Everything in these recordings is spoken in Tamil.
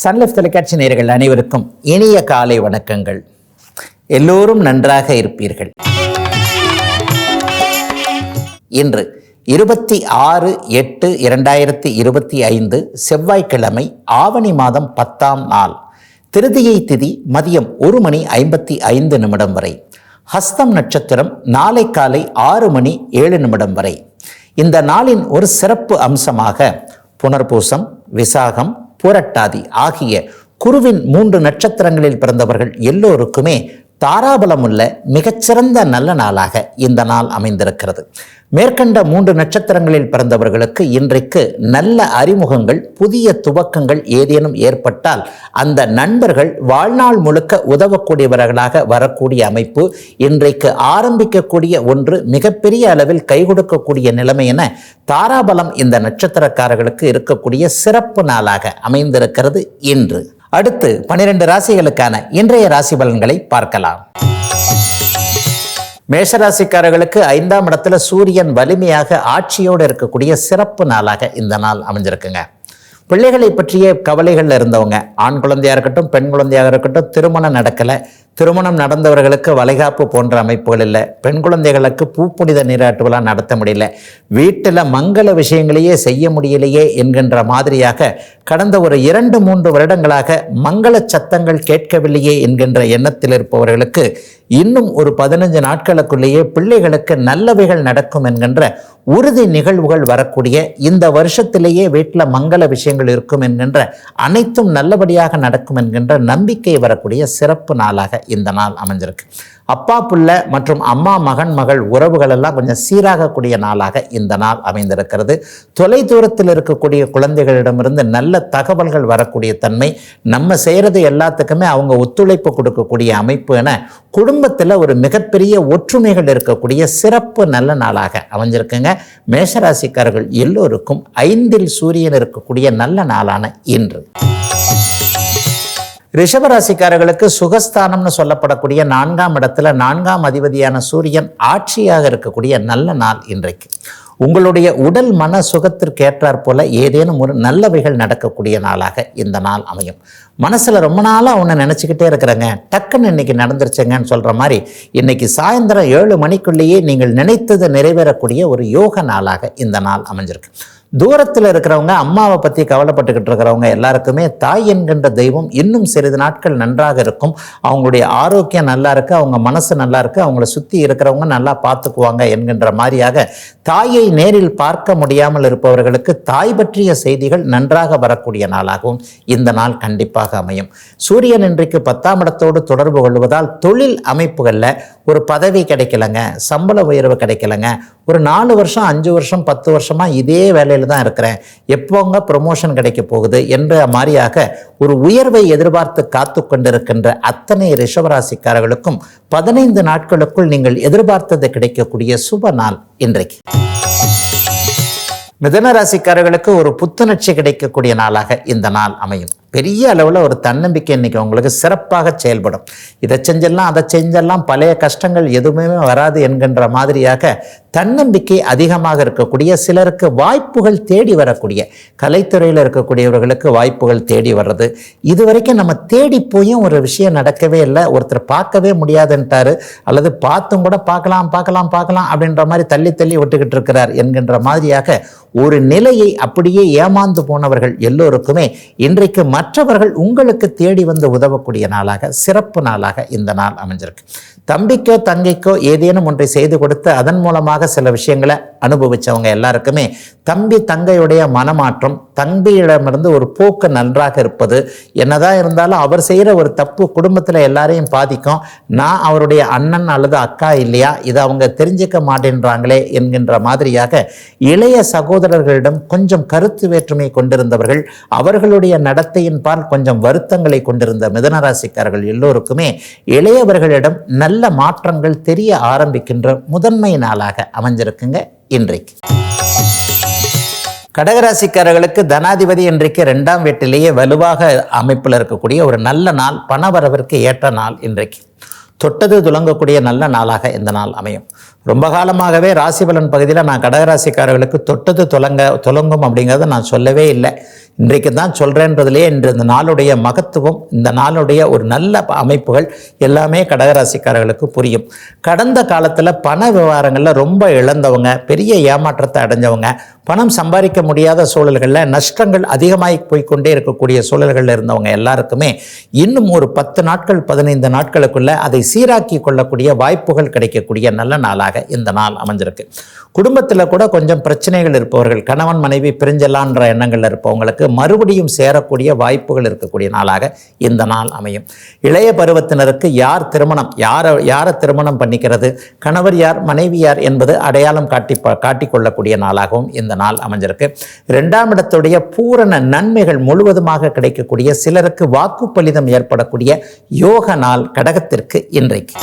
சன்லைஃப் தொலைக்காட்சி நேர்கள் அனைவருக்கும் இனிய காலை வணக்கங்கள். எல்லோரும் நன்றாக இருப்பீர்கள். இன்று இருபத்தி ஆறு எட்டு இரண்டாயிரத்தி இருபத்தி ஐந்து செவ்வாய்க்கிழமை ஆவணி மாதம் பத்தாம் நாள் திருதியை திதி மதியம் ஒரு மணி ஐம்பத்தி ஐந்து நிமிடம் வரை ஹஸ்தம் நட்சத்திரம் நாளை காலை ஆறு மணி ஏழு நிமிடம் வரை. இந்த நாளின் ஒரு சிறப்பு அம்சமாக புனர்பூசம் விசாகம் புரட்டாதி ஆகிய குருவின் மூன்று நட்சத்திரங்களில் பிறந்தவர்கள் எல்லோருக்குமே தாராபலமுள்ள மிகச்சிறந்த நல்ல நாளாக இந்த நாள் அமைந்திருக்கிறது. மேற்கண்ட மூன்று நட்சத்திரங்களில் பிறந்தவர்களுக்கு இன்றைக்கு நல்ல அறிமுகங்கள் புதிய துவக்கங்கள் ஏதேனும் ஏற்பட்டால் அந்த நண்பர்கள் வாழ்நாள் முழுக்க உதவக்கூடியவர்களாக வரக்கூடிய அமைப்பு இன்றைக்கு ஆரம்பிக்கக்கூடிய ஒன்று மிகப்பெரிய அளவில் கை கொடுக்கக்கூடிய நிலைமை என தாராபலம் இந்த நட்சத்திரக்காரர்களுக்கு இருக்கக்கூடிய சிறப்பு நாளாக அமைந்திருக்கிறது இன்று. அடுத்து பனிரெண்டு ராசிகளுக்கான இன்றைய ராசி பலன்களை பார்க்கலாம். மேஷராசிக்காரர்களுக்கு ஐந்தாம் இடத்துல சூரியன் வலிமையாக ஆட்சியோடு இருக்கக்கூடிய சிறப்பு நாளாக இந்த நாள் அமைஞ்சிருக்குங்க. பிள்ளைகளை பற்றிய கவலைகளில் இருந்தவங்க. ஆண் குழந்தையாக இருக்கட்டும் பெண் குழந்தையாக இருக்கட்டும் திருமணம் நடக்கலை. திருமணம் நடந்தவர்களுக்கு வளைகாப்பு போன்ற அமைப்புகள் இல்லை. பெண் குழந்தைகளுக்கு பூப்புனித நீராட்டு விழா நடத்த முடியல. வீட்டில் மங்கள விஷயங்களையே செய்ய முடியலையே என்கின்ற மாதிரியாக கடந்த ஒரு இரண்டு மூன்று வருடங்களாக மங்கள சத்தங்கள் கேட்கவில்லையே என்கின்ற எண்ணத்தில் இருப்பவர்களுக்கு இன்னும் ஒரு பதினஞ்சு நாட்களுக்குள்ளேயே பிள்ளைகளுக்கு நல்லவைகள் நடக்கும் என்கின்ற உறுதி நிகழ்வுகள் வரக்கூடிய இந்த வருஷத்திலேயே வீட்டில் மங்கள விஷயங்கள் இருக்கும் என்கின்ற அனைத்தும் நல்லபடியாக நடக்கும் என்கின்ற நம்பிக்கை வரக்கூடிய சிறப்பு நாளாக இந்த நாள் அமைஞ்சிருக்கு. அப்பா புள்ள மற்றும் அம்மா மகன் மகள் உறவுகள் எல்லாம் கொஞ்சம் சீராகக்கூடிய நாளாக இந்த நாள் அமைந்திருக்கிறது. தொலை தூரத்தில் இருக்கக்கூடிய குழந்தைகளிடமிருந்து நல்ல தகவல்கள் வரக்கூடிய தன்மை நம்ம செய்கிறது எல்லாத்துக்குமே அவங்க ஒத்துழைப்பு கொடுக்கக்கூடிய அமைப்பு என குடும்பத்தில் ஒரு மிகப்பெரிய ஒற்றுமைகள் இருக்கக்கூடிய சிறப்பு நல்ல நாளாக அமைஞ்சிருக்குங்க. மேஷராசிக்காரர்கள் எல்லோருக்கும் ஐந்தில் சூரியன் இருக்கக்கூடிய நல்ல நாளான இன்று. ரிஷபராசிக்காரர்களுக்கு சுகஸ்தானம்னு சொல்லப்படக்கூடிய நான்காம் இடத்துல நான்காம் அதிபதியான சூரியன் ஆட்சியாக இருக்கக்கூடிய நல்ல நாள் இன்றைக்கு. உங்களுடைய உடல் மன சுகத்திற்கு ஏற்றாற் போல ஏதேனும் ஒரு நல்லவைகள் நடக்கக்கூடிய நாளாக இந்த நாள் அமையும். மனசில் ரொம்ப நாளாக ஒன்று நினச்சிக்கிட்டே இருக்கிறேங்க. டக்குன்னு இன்னைக்கு நடந்துருச்சுங்கன்னு சொல்கிற மாதிரி இன்னைக்கு சாயந்தரம் ஏழு மணிக்குள்ளேயே நீங்கள் நினைத்தது நிறைவேறக்கூடிய ஒரு யோக நாளாக இந்த நாள் அமைஞ்சிருக்கு. தூரத்தில் இருக்கிறவங்க அம்மாவை பற்றி கவலைப்பட்டுக்கிட்டு இருக்கிறவங்க எல்லாருக்குமே தாய் என்கின்ற தெய்வம் இன்னும் சிறிது நாட்கள் நன்றாக இருக்கும். அவங்களுடைய ஆரோக்கியம் நல்லா இருக்கு அவங்க மனசு நல்லா இருக்கு அவங்கள சுற்றி இருக்கிறவங்க நல்லா பார்த்துக்குவாங்க என்கின்ற மாதிரியாக தாயை நேரில் பார்க்க முடியாமல் இருப்பவர்களுக்கு தாய் பற்றிய செய்திகள் நன்றாக வரக்கூடிய நாளாகவும் இந்த நாள் கண்டிப்பாக அமையும். சூரியன் இன்றைக்கு பத்தாம் இடத்தோடு தொடர்பு கொள்வதால் தொழில் அமைப்புகளில் ஒரு பதவி கிடைக்கலங்க சம்பள உயர்வு கிடைக்கலங்க. ஒரு நாலு வருஷம் அஞ்சு வருஷம் பத்து வருஷமாக இதே வேலையில் தான் இருக்கிறேன். எப்போங்க ப்ரொமோஷன் கிடைக்க போகுது என்ற மாதிரியாக ஒரு உயர்வை எதிர்பார்த்து காத்து கொண்டிருக்கின்ற அத்தனை ரிஷவராசிக்காரர்களுக்கும் பதினைந்து நாட்களுக்குள் நீங்கள் எதிர்பார்த்தது கிடைக்கக்கூடிய சுப நாள் இன்றைக்கு. மிதன ராசிக்காரர்களுக்கு ஒரு புத்துணர்ச்சி கிடைக்கக்கூடிய நாளாக இந்த நாள் அமையும். பெரிய அளவில் ஒரு தன்னம்பிக்கை இன்னைக்கு உங்களுக்கு சிறப்பாக செயல்படும். இதை செஞ்செல்லாம் அதை செஞ்செல்லாம் பழைய கஷ்டங்கள் எதுவுமே வராது என்கின்ற மாதிரியாக தன்னம்பிக்கை அதிகமாக இருக்கக்கூடிய சிலருக்கு வாய்ப்புகள் தேடி வரக்கூடிய கலைத்துறையில் இருக்கக்கூடியவர்களுக்கு வாய்ப்புகள் தேடி வர்றது. இது வரைக்கும் நம்ம தேடி போயும் ஒரு விஷயம் நடக்கவே இல்லை. ஒருத்தர் பார்க்கவே முடியாதுன்ட்டாரு. அல்லது பார்த்தும் கூட பார்க்கலாம் பார்க்கலாம் பார்க்கலாம் அப்படின்ற மாதிரி தள்ளி தள்ளி விட்டுக்கிட்டு இருக்கிறார் என்கின்ற மாதிரியாக ஒரு நிலையை அப்படியே ஏமாந்து போனவர்கள் எல்லோருக்குமே இன்றைக்கு மற்றவர்கள் உங்களுக்கு தேடி வந்து உதவக்கூடிய நாளாக சிறப்பு நாளாக இந்த நாள் அமைஞ்சிருக்கு. தம்பிக்கோ தங்கைக்கோ ஏதேனும் ஒன்றை செய்து கொடுத்து அதன் மூலமாக சில விஷயங்களை அனுபவித்தவங்க எல்லாருக்குமே தம்பி தங்கையுடைய மனமாற்றம் தம்பியிடமிருந்து ஒரு போக்கு நன்றாக இருப்பது என்னதான் இருந்தாலும் அவர் செய்கிற ஒரு தப்பு குடும்பத்தில் எல்லாரையும் பாதிக்கும். நான் அவருடைய அண்ணன் அல்லது அக்கா இல்லையா இதை அவங்க தெரிஞ்சுக்க மாட்டேன்றாங்களே என்கின்ற மாதிரியாக இளைய சகோதரர்களிடம் கொஞ்சம் கருத்து வேற்றுமை கொண்டிருந்தவர்கள் அவர்களுடைய நடத்தையின் பால் கொஞ்சம் வருத்தங்களை கொண்டிருந்த மிதனராசிக்காரர்கள் எல்லோருக்குமே இளையவர்களிடம் நல்ல மாற்றங்கள் தெரிய ஆரம்பிக்கின்ற முதன்மை நாளாக அமைஞ்சிருக்குங்க இன்றைக்கு. கடகராசிக்காரர்களுக்கு தனாதிபதி இன்றைக்கு ரெண்டாம் வீட்டிலேயே வலுவாக அமைப்பில் இருக்கக்கூடிய ஒரு நல்ல நாள் பணவரவிற்கு ஏற்ற நாள் இன்றைக்கு. தொட்டது துலங்கக்கூடிய நல்ல நாளாக இந்த நாள் அமையும். ரொம்ப காலமாகவே ராசி பலன் பகுதியில் நான் கடகராசிக்காரர்களுக்கு தொட்டது துலங்க துலங்கும் அப்படிங்கிறத நான் சொல்லவே இல்லை. இன்றைக்கு தான் சொல்கிறேன்றதுலேயே இன்று இந்த நாளுடைய மகத்துவம் இந்த நாளுடைய ஒரு நல்ல அமைப்புகள் எல்லாமே கடகராசிக்காரர்களுக்கு புரியும். கடந்த காலத்தில் பண விவகாரங்களில் ரொம்ப இழந்தவங்க பெரிய ஏமாற்றத்தை அடைஞ்சவங்க பணம் சம்பாதிக்க முடியாத சூழல்களில் நஷ்டங்கள் அதிகமாகி போய்க்கொண்டே இருக்கக்கூடிய சூழல்களில் இருந்தவங்க எல்லாருக்குமே இன்னும் ஒரு பத்து நாட்கள் பதினைந்து நாட்களுக்குள்ளே அதை சீராக்கி கொள்ளக்கூடிய வாய்ப்புகள் கிடைக்கக்கூடிய நல்ல நாளாக இந்த நாள் அமைஞ்சிருக்கு. குடும்பத்தில் கூட கொஞ்சம் பிரச்சனைகள் இருப்பவர்கள் கணவன் மனைவி பிரிஞ்சலான்ற எண்ணங்களில் இருப்பவங்களுக்கு மறுபடியும் சேரக்கூடிய வாய்ப்புகள் இருக்கக்கூடிய நாளாக இந்த நாள் அமையும். இளைய பருவத்தினருக்கு யார் திருமணம் யாரை யாரை திருமணம் பண்ணிக்கிறது கணவர் யார் மனைவி யார் என்பது அடையாளம் காட்டி காட்டிக்கொள்ளக்கூடிய நாளாகவும் இந்த நாள் அமைஞ்சிருக்கு. ரெண்டாம் இடத்துடைய பூரண நன்மைகள் முழுவதுமாக கிடைக்கக்கூடிய சிலருக்கு வாக்குப்பலிதம் ஏற்படக்கூடிய யோக நாள் கடகத்திற்கு இன்றைக்கு.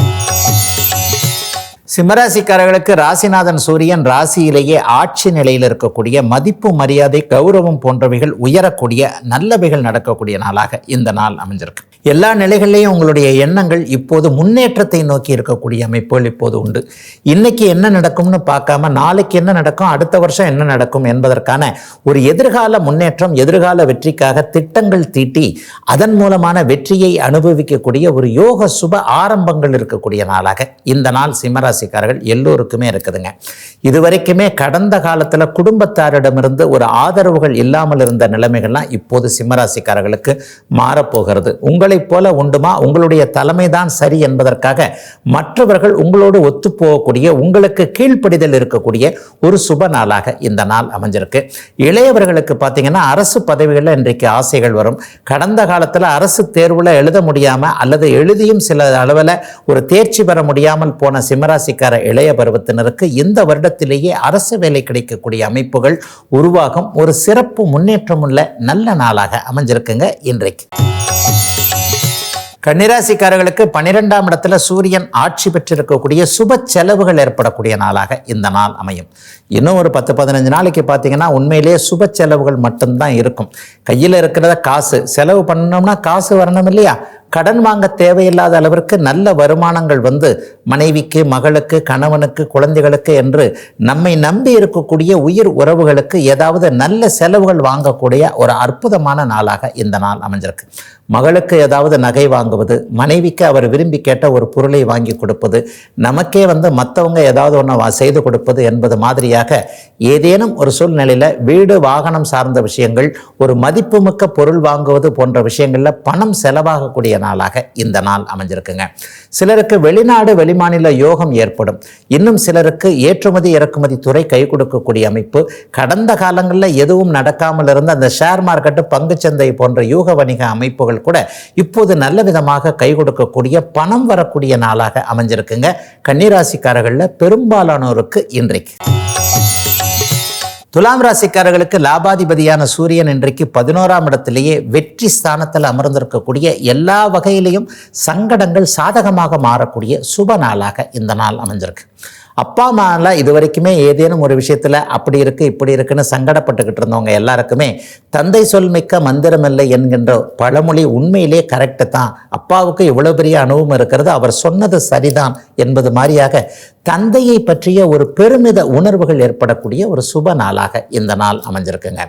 சிம்மராசிக்காரர்களுக்கு ராசிநாதன் சூரியன் ராசியிலேயே ஆட்சி நிலையில் இருக்கக்கூடிய மதிப்பு மரியாதை கௌரவம் போன்றவைகள் உயரக்கூடிய நல்லவைகள் நடக்கக்கூடிய நாளாக இந்த நாள் அமைஞ்சிருக்கு. எல்லா நிலைகளிலையும் உங்களுடைய எண்ணங்கள் இப்போது முன்னேற்றத்தை நோக்கி இருக்கக்கூடிய அமைப்புகள் இப்போது உண்டு. இன்னைக்கு என்ன நடக்கும்னு பார்க்காம நாளைக்கு என்ன நடக்கும் அடுத்த வருஷம் என்ன நடக்கும் என்பதற்கான ஒரு எதிர்கால முன்னேற்றம் எதிர்கால வெற்றிக்காக திட்டங்கள் தீட்டி அதன் மூலமான வெற்றியை அனுபவிக்கக்கூடிய ஒரு யோக சுப ஆரம்பங்கள் இருக்கக்கூடிய நாளாக இந்த நாள் ராசிக்காரர்கள் எல்லோருக்குமே இருக்குதுங்க. இதுவரைக்குமே கடந்த காலத்தில் குடும்பத்தாரிடமிருந்து ஒரு ஆதரவுகள் இல்லாமல் இருந்த நிலைமைகள்லாம் இப்போது சிம்மராசிக்காரர்களுக்கு மாறப்போகிறது. உங்களைப் போல உண்டுமா? உங்களுடைய தலைமை தான் சரி என்பதற்காக மற்றவர்கள் உங்களோடு ஒத்துப்போகக்கூடிய உங்களுக்கு கீழ்ப்படிதல் இருக்கக்கூடிய ஒரு சுப நாளாக இந்த நாள் அமைஞ்சிருக்கு. இளையவர்களுக்கு பார்த்தீங்கன்னா அரசு பதவிகளில் இன்றைக்கு ஆசைகள் வரும். கடந்த காலத்தில் அரசு தேர்வில் எழுத முடியாமல் அல்லது எழுதியும் சில அளவில் ஒரு தேர்ச்சி பெற முடியாமல் போன சிம்மராசி ராசிக்கார இளைய பருவத்தினருக்கு இந்த வருடத்திலேயே அரசு வேலை கிடைக்கக்கூடிய அமைப்புகள் உருவாகும். ஒரு சிறப்பு முன்னேற்றம் உள்ள நல்ல நாளாக அமைஞ்சிருக்குங்க இன்றைக்கு. கன்னிராசிக்காரர்களுக்கு பன்னிரெண்டாம் இடத்துல சூரியன் ஆட்சி பெற்றிருக்கக்கூடிய சுப செலவுகள் ஏற்படக்கூடிய நாளாக இந்த நாள் அமையும். இன்னும் ஒரு பத்து பதினஞ்சு நாளைக்கு பார்த்தீங்கன்னா உண்மையிலேயே சுப செலவுகள் மட்டும்தான் இருக்கும். கையில் இருக்கிறத காசு. செலவு பண்ணோம்னா காசு வரணும் இல்லையா? கடன் வாங்க தேவையில்லாத அளவிற்கு நல்ல வருமானங்கள் வந்து மனைவிக்கு மகளுக்கு கணவனுக்கு குழந்தைகளுக்கு என்று நம்மை நம்பி இருக்கக்கூடிய உயிர் உறவுகளுக்கு ஏதாவது நல்ல செலவுகள் வாங்கக்கூடிய ஒரு அற்புதமான நாளாக இந்த நாள் அமைஞ்சிருக்கு. மகளுக்கு ஏதாவது நகை வாங்குவது மனைவிக்கு அவர் விரும்பி கேட்ட ஒரு பொருளை வாங்கி கொடுப்பது நமக்கே வந்து மற்றவங்க ஏதாவது ஒன்று செய்து கொடுப்பது என்பது மாதிரியாக ஏதேனும் ஒரு சூழ்நிலையில் வீடு வாகனம் சார்ந்த விஷயங்கள் ஒரு மதிப்புமிக்க பொருள் வாங்குவது போன்ற விஷயங்களில் பணம் செலவாகக்கூடிய நாளாக இந்த நாள் அமைஞ்சிருக்குங்க. சிலருக்கு வெளிநாடு வெளிமாநில யோகம் ஏற்படும். இன்னும் சிலருக்கு ஏற்றுமதி இறக்குமதி துறை கை கொடுக்கக்கூடிய அமைப்பு. கடந்த காலங்களில் எதுவும் நடக்காமல் இருந்த அந்த ஷேர் மார்க்கெட்டு பங்குச்சந்தை போன்ற யூக வணிக அமைப்புகள் கூட இப்போது நல்ல விதமாக கை கொடுக்கக்கூடிய பணம் வரக்கூடிய நாளாக அமைஞ்சிருக்குங்க. கன்னிராசிக்காரர்களில் பெரும்பாலானோருக்கு இன்றைக்கு. துலாம் ராசிக்காரர்களுக்கு லாபாதிபதியான சூரியன் இன்றைக்கு பதினோராம் இடத்திலேயே வெற்றி ஸ்தானத்தில் அமர்ந்திருக்கக்கூடிய எல்லா வகையிலையும் சங்கடங்கள் சாதகமாக மாறக்கூடிய சுப நாளாக இந்த நாள் அமைஞ்சிருக்கு. அப்பா அம்மாலாம் இது வரைக்குமே ஏதேனும் ஒரு விஷயத்தில் அப்படி இருக்குது இப்படி இருக்குன்னு சங்கடப்பட்டுக்கிட்டு இருந்தவங்க எல்லாருக்குமே தந்தை சொல் மிக்க மந்திரமில்லை என்கின்ற பழமொழி உண்மையிலே கரெக்டு தான். அப்பாவுக்கு இவ்வளோ பெரிய அனுபவம் இருக்கிறது அவர் சொன்னது சரிதான் என்பது மாதிரியாக தந்தையை பற்றிய ஒரு பெருமித உணர்வுகள் ஏற்படக்கூடிய ஒரு சுப நாளாக இந்த நாள் அமைஞ்சிருக்குங்க.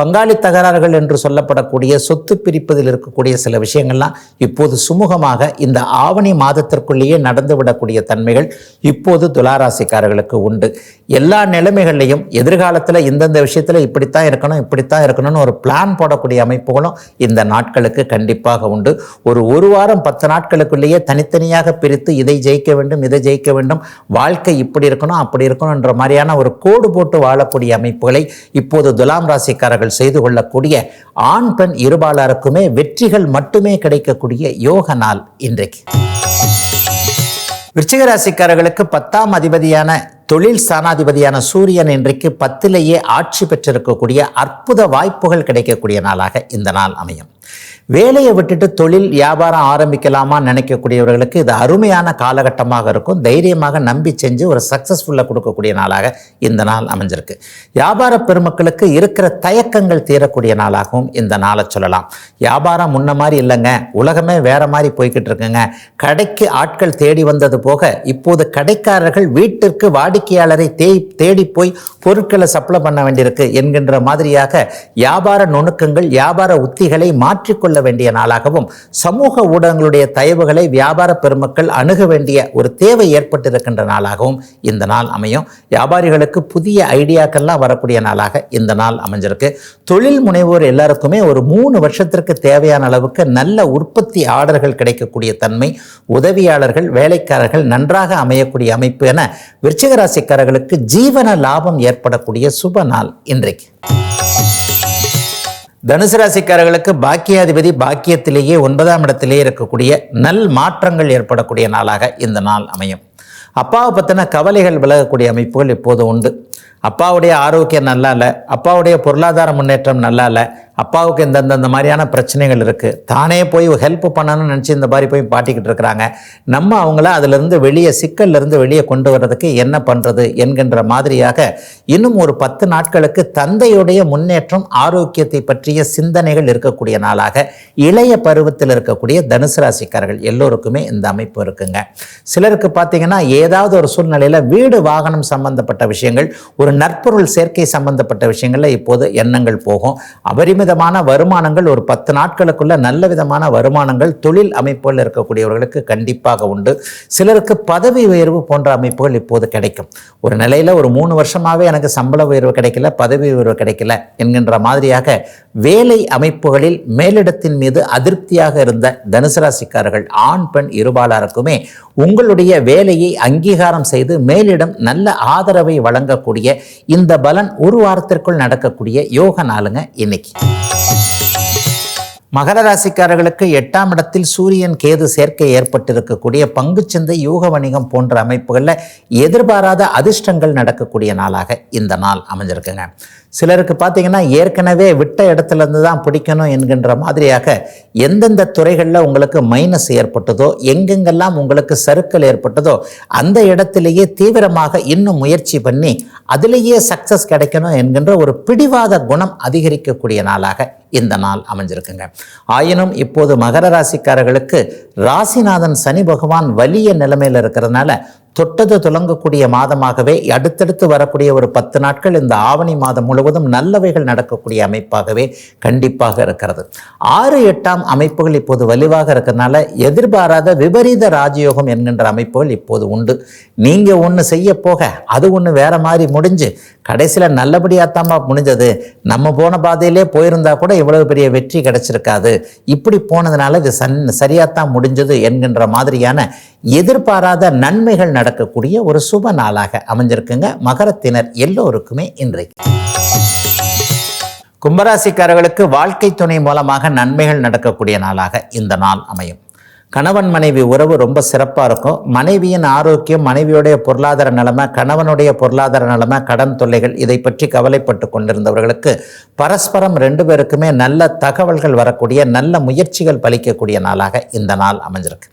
பங்காளி தகராறுகள் என்று சொல்லப்படக்கூடிய சொத்து பிரிப்பதில் இருக்கக்கூடிய சில விஷயங்கள்லாம் இப்போது சுமூகமாக இந்த ஆவணி மாதத்திற்குள்ளேயே நடந்துவிடக்கூடிய தன்மைகள் இப்போது துளாராசிக்காரர்களுக்கு உண்டு. எல்லா நிலைமைகள்லையும் எதிர்காலத்தில் இந்தந்த விஷயத்தில் இப்படித்தான் இருக்கணும் இப்படித்தான் இருக்கணும்னு ஒரு பிளான் போடக்கூடிய அமைப்புகளும் இந்த நாட்களுக்கு கண்டிப்பாக உண்டு. ஒரு ஒரு வாரம் பத்து நாட்களுக்குள்ளேயே தனித்தனியாக பிரித்து இதை ஜெயிக்க வேண்டும் இதை ஜெயிக்க வேண்டும் வாழ்க்கை இப்படி இருக்கணும் அப்படி இருக்கணும்ன்ற மாதிரியான ஒரு கோடு போட்டு வாழக்கூடிய அமைப்புகளை இப்போது துலாம் ராசிக்காரர்கள் செய்து கொள்ளக்கூடிய ஆண் பெண் இருபாலருக்குமே வெற்றிகள் மட்டுமே கிடைக்கக்கூடிய யோக நாள் இன்றைக்கு. விருச்சிக ராசிக்காரர்களுக்கு பத்தாம் அதிபதியான தொழில் ஸ்தானாதிபதியான சூரியன் இன்றைக்கு பத்திலேயே ஆட்சி பெற்றிருக்கக்கூடிய அற்புத வாய்ப்புகள் கிடைக்கக்கூடிய நாளாக இந்த நாள் அமையும். வேலையை விட்டுட்டு தொழில் வியாபாரம் ஆரம்பிக்கலாமான்னு நினைக்கக்கூடியவர்களுக்கு இது அருமையான காலகட்டமாக இருக்கும். தைரியமாக நம்பி செஞ்சு ஒரு சக்ஸஸ்ஃபுல்லாக கொடுக்கக்கூடிய நாளாக இந்த நாள் அமைஞ்சிருக்கு. வியாபார பெருமக்களுக்கு இருக்கிற தயக்கங்கள் தீரக்கூடிய நாளாகவும் இந்த நாளை சொல்லலாம். வியாபாரம் முன்ன மாதிரி இல்லைங்க. உலகமே வேற மாதிரி போய்கிட்டு இருக்குங்க. கடைக்கு ஆட்கள் தேடி வந்தது போக இப்போது கடைக்காரர்கள் வீட்டிற்கு வாடி வாடிக்கையாளரை தே தேடி போய் பொருட்களை சப்ளை பண்ண வேண்டியிருக்கு என்கின்ற மாதிரியாக வியாபார நுணுக்கங்கள் வியாபார உத்திகளை மாற்றிக்கொள்ள வேண்டிய நாளாகவும் சமூக ஊடகங்களுடைய தயவுகளை வியாபார பெருமக்கள் அணுக வேண்டிய ஒரு தேவை ஏற்பட்டிருக்கின்ற நாளாகவும் இந்த நாள் அமையும். வியாபாரிகளுக்கு புதிய ஐடியாக்கள்லாம் வரக்கூடிய நாளாக இந்த நாள் அமைஞ்சிருக்கு. தொழில் முனைவோர் எல்லாருக்குமே ஒரு மூணு வருஷத்திற்கு தேவையான அளவுக்கு நல்ல உற்பத்தி ஆர்டர்கள் கிடைக்கக்கூடிய தன்மை உதவியாளர்கள் வேலைக்காரர்கள் நன்றாக அமையக்கூடிய அமைப்பு என விருச்சிகராசி ராசிக்காரர்களுக்கு ஜீவன லாபம் ஏற்படக்கூடிய சுப நாள் இன்றைக்கு. தனுசு ராசிக்காரர்களுக்கு பாக்கியாதிபதி பாக்கியத்திலேயே ஒன்பதாம் இடத்திலேயே இருக்கக்கூடிய நல் மாற்றங்கள் ஏற்படக்கூடிய நாளாக இந்த நாள் அமையும். அப்பாவை பற்றின கவலைகள் விலகக்கூடிய அமைப்புகள் இப்போது உண்டு. அப்பாவுடைய ஆரோக்கியம் நல்லா இல்லை. அப்பாவுடைய பொருளாதார முன்னேற்றம் நல்லா இல்லை. அப்பாவுக்கு இந்தந்த இந்த மாதிரியான பிரச்சனைகள் இருக்குது தானே போய் ஹெல்ப் பண்ணணும்னு நினச்சி இந்த மாதிரி போய் பாட்டிக்கிட்டு இருக்கிறாங்க. நம்ம அவங்கள அதிலிருந்து வெளியே சிக்கல்லிருந்து வெளியே கொண்டு வர்றதுக்கு என்ன பண்ணுறது என்கின்ற மாதிரியாக இன்னும் ஒரு பத்து நாட்களுக்கு தந்தையுடைய முன்னேற்றம் ஆரோக்கியத்தை பற்றிய சிந்தனைகள் இருக்கக்கூடிய நாளாக இளைய பருவத்தில் இருக்கக்கூடிய தனுசு ராசிக்காரர்கள் எல்லோருக்குமே இந்த அமைப்பு இருக்குங்க. சிலருக்கு பார்த்தீங்கன்னா ஏதாவது ஒரு சூழ்நிலையில் வீடு வாகனம் சம்பந்தப்பட்ட விஷயங்கள் ஒரு நற்பொருள் சேர்க்கை சம்பந்தப்பட்ட விஷயங்களில் இப்போது எண்ணங்கள் போகும். விதமான வருமானங்கள் ஒரு பத்து நாட்களுக்குள்ள நல்ல விதமான வருமானங்கள் தொழில் அமைப்புகள் இருக்கக்கூடியவர்களுக்கு கண்டிப்பாக உண்டு. சிலருக்கு பதவி உயர்வு போன்ற அமைப்புகள் இப்போது கிடைக்கும். ஒரு நிலையில் ஒரு மூணு வருஷமாகவே எனக்கு சம்பள உயர்வு கிடைக்கல பதவி உயர்வு கிடைக்கல என்கின்ற மாதிரியாக வேலை அமைப்புகளில் மேலிடத்தின் மீது அதிருப்தியாக இருந்த தனுசு ராசிக்காரர்கள் ஆண் பெண் இருபாலாருக்குமே உங்களுடைய வேலையை அங்கீகாரம் செய்து மேலிடம் நல்ல ஆதரவை வழங்கக்கூடிய இந்த பலன் ஒரு வாரத்திற்குள் நடக்கக்கூடிய யோக நாளுங்க இன்னைக்கு. மகர ராசிக்காரர்களுக்கு எட்டாம் இடத்தில் சூரியன் கேது சேர்க்கை ஏற்பட்டிருக்கக்கூடிய பங்குச்சந்தை யூக வணிகம் போன்ற அமைப்புகளில் எதிர்பாராத அதிர்ஷ்டங்கள் நடக்கக்கூடிய நாளாக இந்த நாள் அமைஞ்சிருக்குங்க. சிலருக்கு பார்த்தீங்கன்னா ஏற்கனவே விட்ட இடத்துல இருந்து தான் பிடிக்கணும் என்கின்ற மாதிரியாக எந்தெந்த துறைகளில் உங்களுக்கு மைனஸ் ஏற்பட்டதோ எங்கெங்கெல்லாம் உங்களுக்கு சறுக்கல் ஏற்பட்டதோ அந்த இடத்திலேயே தீவிரமாக இன்னும் முயற்சி பண்ணி அதிலேயே சக்ஸஸ் கிடைக்கணும் என்கின்ற ஒரு பிடிவாத குணம் அதிகரிக்கக்கூடிய நாளாக இந்த நாள் அமைஞ்சிருக்குங்க. ஆயினும் இப்போது மகர ராசிக்காரர்களுக்கு ராசிநாதன் சனி பகவான் வலிய நிலைமையில் இருக்கிறதுனால தொட்டது துலங்கக்கூடிய மாதமாகவே அடுத்தடுத்து வரக்கூடிய ஒரு பத்து நாட்கள் இந்த ஆவணி மாதம் முழுவதும் நல்லவைகள் நடக்கக்கூடிய அமைப்பாகவே கண்டிப்பாக இருக்கிறது. ஆறு எட்டாம் அமைப்புகள் இப்போது வலுவாக இருக்கிறதுனால எதிர்பாராத விபரீத ராஜயோகம் என்கின்ற அமைப்புகள் இப்போது உண்டு. நீங்கள் ஒன்று செய்ய போக அது ஒன்று வேற மாதிரி முடிஞ்சு கடைசியில் நல்லபடியாகத்தாம்மா முடிஞ்சது. நம்ம போன பாதையிலே போயிருந்தா கூட இவ்வளவு பெரிய வெற்றி கிடைச்சிருக்காது. இப்படி போனதுனால இது சன் சரியாத்தான் முடிஞ்சது என்கின்ற மாதிரியான எதிர்பாராத நன்மைகள் நட நடக்கக்கூடிய ஒரு சுப நாளாக அமைஞ்சிருக்குங்க. மகரத்தினர் எல்லோருக்குமே இன்றைக்கு. கும்பராசிக்காரர்களுக்கு வாழ்க்கை துணை மூலமாக நன்மைகள் நடக்கக்கூடிய நாளாக இந்த நாள் அமையும். கணவன் மனைவி உறவு ரொம்ப சிறப்பாக இருக்கும். மனைவியின் ஆரோக்கியம் மனைவியுடைய பொருளாதார நிலைமை கணவனுடைய பொருளாதார நிலைமை கடன் தொல்லைகள் இதை பற்றி கவலைப்பட்டு கொண்டிருந்தவர்களுக்கு பரஸ்பரம் ரெண்டு பேருக்குமே நல்ல தகவல்கள் வரக்கூடிய நல்ல முயற்சிகள் பலிக்கக்கூடிய நாளாக இந்த நாள் அமைஞ்சிருக்கு.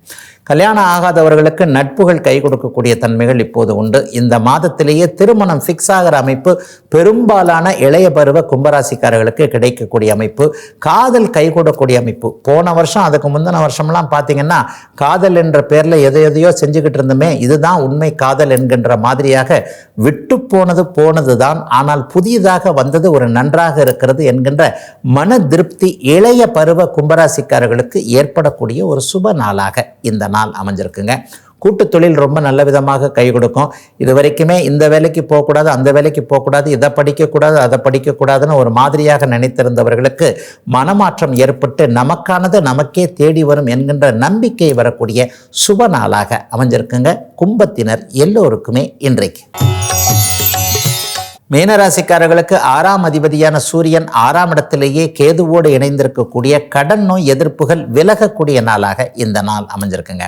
கல்யாணம் ஆகாதவர்களுக்கு நட்புகள் கை கொடுக்கக்கூடிய தன்மைகள் இப்போது உண்டு. இந்த மாதத்திலேயே திருமணம் ஃபிக்ஸ் ஆகிற அமைப்பு பெரும்பாலான இளைய பருவ கும்பராசிக்காரர்களுக்கு கிடைக்கக்கூடிய அமைப்பு காதல் கை கொடுக்கக்கூடிய அமைப்பு. போன வருஷம் அதுக்கு முந்தின வருஷம்லாம் பார்த்தீங்கன்னா காதல் என்ற பேரில் எதை எதையோ செஞ்சுக்கிட்டு இருந்தோமே இதுதான் உண்மை காதல் என்கின்ற மாதிரியாக விட்டு போனது போனது தான் ஆனால் புதியதாக வந்தது ஒரு நன்றாக இருக்கிறது என்கின்ற மன திருப்தி இளைய பருவ கும்பராசிக்காரர்களுக்கு ஏற்படக்கூடிய ஒரு சுப நாளாக இந்த நாள் அமைஞ்சிருக்குங்க. கூட்டு தொழில் ரொம்ப நல்ல விதமாக கை கொடுக்கும். இது வரைக்குமே இந்த வேலைக்கு போகக்கூடாது அந்த வேலைக்கு போகக்கூடாது இதை படிக்கக்கூடாது அதை படிக்கக்கூடாதுன்னு ஒரு மாதிரியாக நினைத்திருந்தவர்களுக்கு மனமாற்றம் ஏற்பட்டு நமக்கானது நமக்கே தேடி வரும் என்கின்ற நம்பிக்கை வரக்கூடிய சுப நாளாக அமைஞ்சிருக்குங்க. கும்பத்தினர் எல்லோருக்குமே இன்றைக்கு. மீனராசிக்காரர்களுக்கு ஆறாம் அதிபதியான சூரியன் ஆறாம் இடத்திலேயே கேதுவோடு இணைந்திருக்கக்கூடிய கடன் நோய் எதிர்ப்புகள் விலகக்கூடிய நாளாக இந்த நாள் அமைஞ்சிருக்குங்க.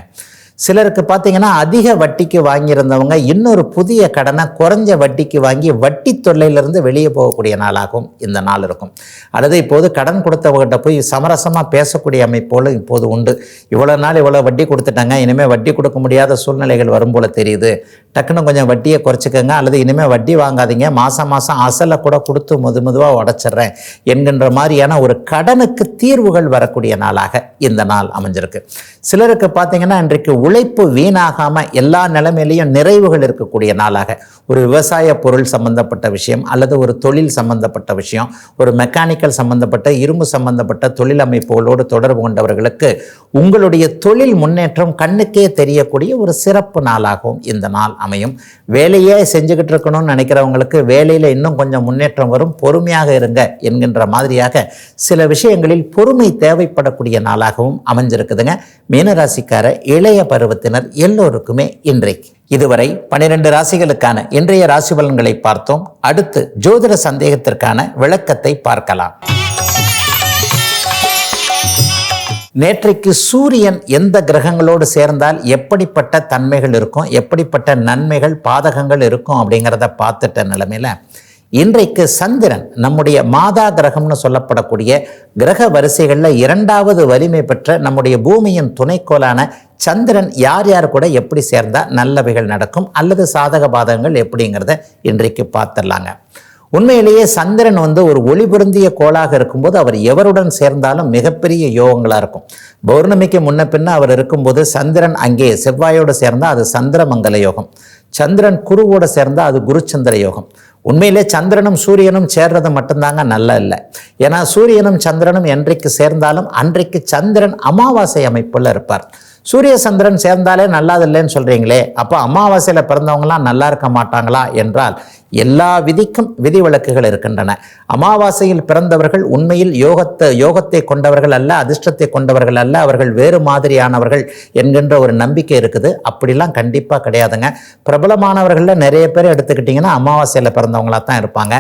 சிலருக்கு பார்த்தீங்கன்னா அதிக வட்டிக்கு வாங்கியிருந்தவங்க இன்னொரு புதிய கடனை குறைஞ்ச வட்டிக்கு வாங்கி வட்டி தொல்லையிலிருந்து வெளியே போகக்கூடிய நாளாகும் இந்த நாள் இருக்கும். அல்லது இப்போது கடன் கொடுத்தவங்ககிட்ட போய் சமரசமாக பேசக்கூடிய அமைப்போல் இப்போது உண்டு. இவ்வளோ நாள் இவ்வளோ வட்டி கொடுத்துட்டாங்க இனிமேல் வட்டி கொடுக்க முடியாத சூழ்நிலைகள் வரும் போல தெரியுது. டக்குன்னு கொஞ்சம் வட்டியை குறைச்சிக்கோங்க அல்லது இனிமேல் வட்டி வாங்காதீங்க மாதம் மாதம் அசலை கூட கொடுத்து முது மெதுவாக உடச்சிட்றேன் என்கின்ற மாதிரியான ஒரு கடனுக்கு தீர்வுகள் வரக்கூடிய நாளாக இந்த நாள் அமைஞ்சிருக்கு. சிலருக்கு பார்த்தீங்கன்னா இன்றைக்கு உழைப்பு வீணாகாமல் எல்லா நிலைமையிலையும் நிறைவுகள் இருக்கக்கூடிய நாளாக. ஒரு விவசாய பொருள் சம்பந்தப்பட்ட விஷயம் அல்லது ஒரு தொழில் சம்பந்தப்பட்ட விஷயம் ஒரு மெக்கானிக்கல் சம்பந்தப்பட்ட இரும்பு சம்பந்தப்பட்ட தொழில் அமைப்புகளோடு தொடர்பு கொண்டவர்களுக்கு உங்களுடைய தொழில் முன்னேற்றம் கண்ணுக்கே தெரியக்கூடிய ஒரு சிறப்பு நாளாகவும் இந்த நாள் அமையும். வேலையே செஞ்சுக்கிட்டு இருக்கணும்னு நினைக்கிறவங்களுக்கு வேலையில் இன்னும் கொஞ்சம் முன்னேற்றம் வரும். பொறுமையாக இருங்க என்கின்ற மாதிரியாக சில விஷயங்களில் பொறுமை தேவைப்படக்கூடிய நாளாகவும் அமைஞ்சிருக்குதுங்க. மீனராசிக்கார இளைய பருவத்தினர் எல்லோருக்குமே இன்றைக்கு இதுவரை பனிரெண்டு ராசிகளுக்கான இன்றைய ராசி பலன்களை பார்த்தோம். அடுத்து ஜோதிட சந்தேகத்திற்கான விளக்கத்தை பார்க்கலாம். நேற்றைக்கு சூரியன் எந்த கிரகங்களோடு சேர்ந்தால் எப்படிப்பட்ட தன்மைகள் இருக்கும் எப்படிப்பட்ட நன்மைகள் பாதகங்கள் இருக்கும் அப்படிங்கிறத பார்த்துட்ட நிலைமையில் இன்றைக்கு சந்திரன் நம்முடைய மாதா கிரகம்னு சொல்லப்படக்கூடிய கிரக வரிசைகளில் இரண்டாவது வலிமை பெற்ற நம்முடைய பூமியின் துணைக்கோளான சந்திரன் யார் யார் கூட எப்படி சேர்ந்தால் நல்லவைகள் நடக்கும் அல்லது சாதக பாதகங்கள் எப்படிங்கிறத இன்றைக்கு பார்த்துடலாங்க. உண்மையிலேயே சந்திரன் வந்து ஒரு ஒளி பொருந்திய கோளாக இருக்கும்போது அவர் எவருடன் சேர்ந்தாலும் மிகப்பெரிய யோகங்களாக இருக்கும். பௌர்ணமிக்கு முன்ன பின்ன அவர் இருக்கும்போது சந்திரன் அங்கே செவ்வாயோடு சேர்ந்தால் அது சந்திரமங்கல யோகம். சந்திரன் குருவோட சேர்ந்தால் அது குருச்சந்திர யோகம். உண்மையிலே சந்திரனும் சூரியனும் சேர்றது மட்டும்தாங்க நல்ல இல்லை ஏன்னா சூரியனும் சந்திரனும் என்றைக்கு சேர்ந்தாலும் அன்றைக்கு சந்திரன் அமாவாசை அமைப்பில் இருப்பார். சூரிய சந்திரன் சேர்ந்தாலே நல்லாதில்லைன்னு சொல்கிறீங்களே அப்போ அமாவாசையில் பிறந்தவங்களாம் நல்லா இருக்க மாட்டாங்களா என்றால் எல்லா விதிக்கும் விதிவிலக்குகள் இருக்கின்றன. அமாவாசையில் பிறந்தவர்கள் உண்மையில் யோகத்தை யோகத்தை கொண்டவர்கள் அல்ல அதிர்ஷ்டத்தை கொண்டவர்கள் அல்ல அவர்கள் வேறு மாதிரியானவர்கள் என்கின்ற ஒரு நம்பிக்கை இருக்குது. அப்படிலாம் கண்டிப்பாக கிடையாதுங்க. பிரபலமானவர்களில் நிறைய பேர் எடுத்துக்கிட்டிங்கன்னா அமாவாசையில் பிறந்தவங்களாக தான் இருப்பாங்க.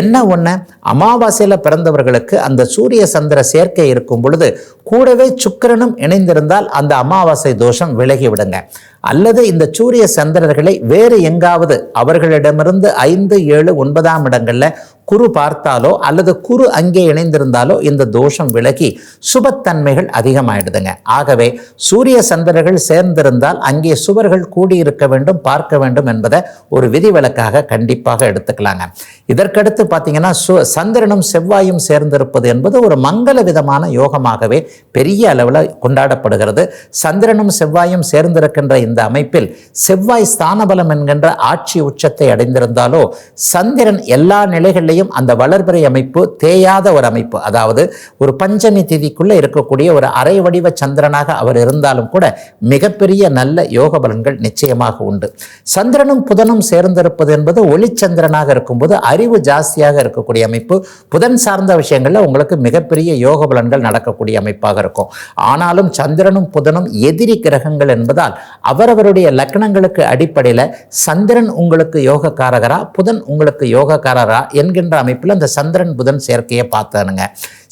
என்ன ஒன்று அமாவாசையில் பிறந்தவர்களுக்கு அந்த சூரிய சந்திர சேர்க்கை இருக்கும் பொழுது கூடவே சுக்கிரனும் இணைந்திருந்தால் அந்த அமாவாசை தோஷம் விலகி விடுங்க அல்லது இந்த சூரிய சந்திரர்களை வேறு எங்காவது அவர்களிடமிருந்து ஐந்து ஏழு ஒன்பதாம் இடங்களில் குரு பார்த்தாலோ அல்லது குரு அங்கே இணைந்திருந்தாலோ இந்த தோஷம் விலகி சுபத்தன்மைகள் அதிகமாயிடுதுங்க. ஆகவே சூரிய சந்திரர்கள் சேர்ந்திருந்தால் அங்கே சுவர்கள் கூடியிருக்க வேண்டும் பார்க்க வேண்டும் என்பதை ஒரு விதிவிலக்காக கண்டிப்பாக எடுத்துக்கலாங்க. இதற்கடுத்து பார்த்தீங்கன்னா சு சந்திரனும் செவ்வாயும் சேர்ந்திருப்பது என்பது ஒரு மங்கள விதமான யோகமாகவே பெரிய அளவில் கொண்டாடப்படுகிறது. சந்திரனும் செவ்வாயும் சேர்ந்திருக்கின்ற இந்த அமைப்பில் செவ்வாய் ஸ்தானபலம் என்கின்ற ஆட்சி உச்சத்தை அடைந்திருந்தாலோ சந்திரன் எல்லா நிலைகளிலையும் அந்த வளர்பிறை அமைப்பு தேயாத ஒரு அமைப்பு. அதாவது ஒரு பஞ்சமி திதிக்குள்ளே இருக்கக்கூடிய ஒரு அரை வடிவ சந்திரனாக அவர் இருந்தாலும் கூட மிகப்பெரிய நல்ல யோக பலன்கள் நிச்சயமாக உண்டு. சந்திரனும் புதனும் சேர்ந்திருப்பது என்பது ஒளிச்சந்திரனாக இருக்கும்போது அறிவு ஜாஸ்தியாக இருக்கக்கூடிய அமைப்பு. புதன் சார்ந்த விஷயங்களில் உங்களுக்கு மிகப்பெரிய யோக பலன்கள் நடக்கக்கூடிய அமைப்பாக இருக்கும். ஆனாலும் சந்திரனும் புதனும் எதிரி கிரகங்கள் என்பதால் அவரவருடைய லக்னங்களுக்கு அடிப்படையில் சந்திரன் உங்களுக்கு யோகக்காரகரா புதன் உங்களுக்கு யோகக்காரரா என்கின்ற அமைப்பில் அந்த சந்திரன் புதன் சேர்க்கையை பார்த்தானுங்க.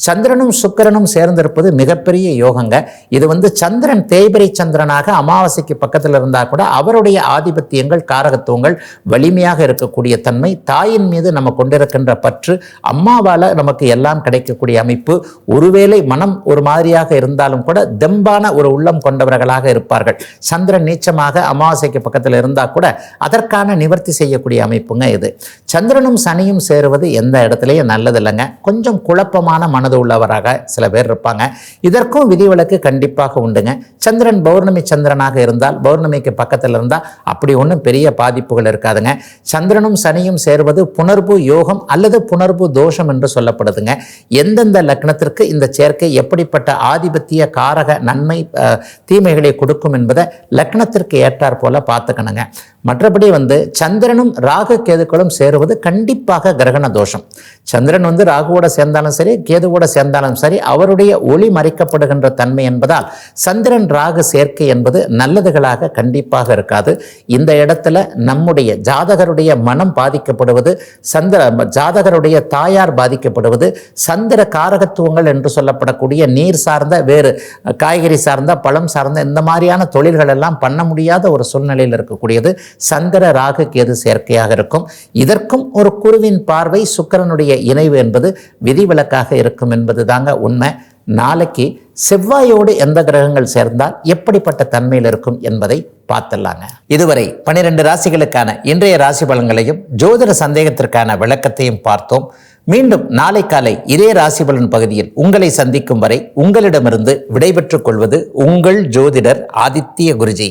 சந்திரனும் சுக்கிரனும் சேர்ந்திருப்பது மிகப்பெரிய யோகங்க. இது வந்து சந்திரன் தேய்பிரை சந்திரனாக அமாவாசைக்கு பக்கத்தில் இருந்தால் கூட அவருடைய ஆதிபத்தியங்கள் காரகத்துவங்கள் வலிமையாக இருக்கக்கூடிய தன்மை தாயின் மீது நம்ம கொண்டிருக்கின்ற பற்று அம்மாவால் நமக்கு எல்லாம் கிடைக்கக்கூடிய அமைப்பு ஒருவேளை மனம் ஒரு மாதிரியாக இருந்தாலும் கூட தெம்பான ஒரு உள்ளம் கொண்டவர்களாக இருப்பார்கள். சந்திரன் நீச்சமாக அமாவாசைக்கு பக்கத்தில் இருந்தால் கூட அதற்கான நிவர்த்தி செய்யக்கூடிய அமைப்புங்க இது. சந்திரனும் சனியும் சேருவது எந்த இடத்துலையும் நல்லதில்லைங்க. கொஞ்சம் குழப்பமான மனது உள்ளவராக சில பேர் இருப்பாங்க. இதற்கும் விதிவிலக்கு கண்டிப்பாக உண்டுங்க. சந்திரன் பௌர்ணமி சந்திரனாக இருந்தால் பௌர்ணமிக்கு பக்கத்தில் இருந்தால் அப்படி ஒன்றும் பெரிய பாதிப்புகள் இருக்காதுங்க. சந்திரனும் சனியும் சேர்வது புணர்வு யோகம் அல்லது புணர்வு தோஷம் என்று சொல்லப்படுதுங்க. எந்தெந்த லக்னத்திற்கு இந்த சேர்க்கை எப்படிப்பட்ட ஆதிபத்திய காரக நன்மை தீமைகளை கொடுக்கும் என்பதை லக்ன நேரத்திற்கு ஏற்றார் போல பார்த்துக்கணுங்க. மற்றபடி வந்து சந்திரனும் ராகு கேதுக்களும் சேருவது கண்டிப்பாக கிரகண தோஷம். சந்திரன் வந்து ராகுவோட சேர்ந்தாலும் சரி கேதுவோட சேர்ந்தாலும் சரி அவருடைய ஒளி மறைக்கப்படுகின்ற தன்மை என்பதால் சந்திரன் ராகு சேர்க்கை என்பது நல்லதுகளாக கண்டிப்பாக இருக்காது. இந்த இடத்துல நம்முடைய ஜாதகருடைய மனம் பாதிக்கப்படுவது சந்திர ஜாதகருடைய தாயார் பாதிக்கப்படுவது சந்திர காரகத்துவங்கள் என்று சொல்லப்படக்கூடிய நீர் சார்ந்த வேறு காய்கறி சார்ந்த பழம் சார்ந்த இந்த மாதிரியான தொழில்கள் எல்லாம் பண்ண பண்ண முடியாத ஒரு சூழ்நிலையில் இருக்கக்கூடியது சந்திர ராகு கேது சேர்க்கையாக இருக்கும். இதற்கும் ஒரு குருவின் பார்வை சுக்கிரனுடைய இணைவு என்பது விதிவிலக்காக இருக்கும் என்பது தாங்க உண்மை. நாளைக்கு செவ்வாயோடு எந்த கிரகங்கள் சேர்ந்தால் எப்படிப்பட்ட தன்மையில் இருக்கும் என்பதை பார்த்துடலாங்க. இதுவரை பனிரெண்டு ராசிகளுக்கான இன்றைய ராசி பலன்களையும் ஜோதிட சந்தேகத்திற்கான விளக்கத்தையும் பார்த்தோம். மீண்டும் நாளை காலை இதே ராசி பலன் பகுதியில் உங்களை சந்திக்கும் வரை உங்களிடமிருந்து விடைபெற்றுக் கொள்வது உங்கள் ஜோதிடர் ஆதித்ய குருஜி.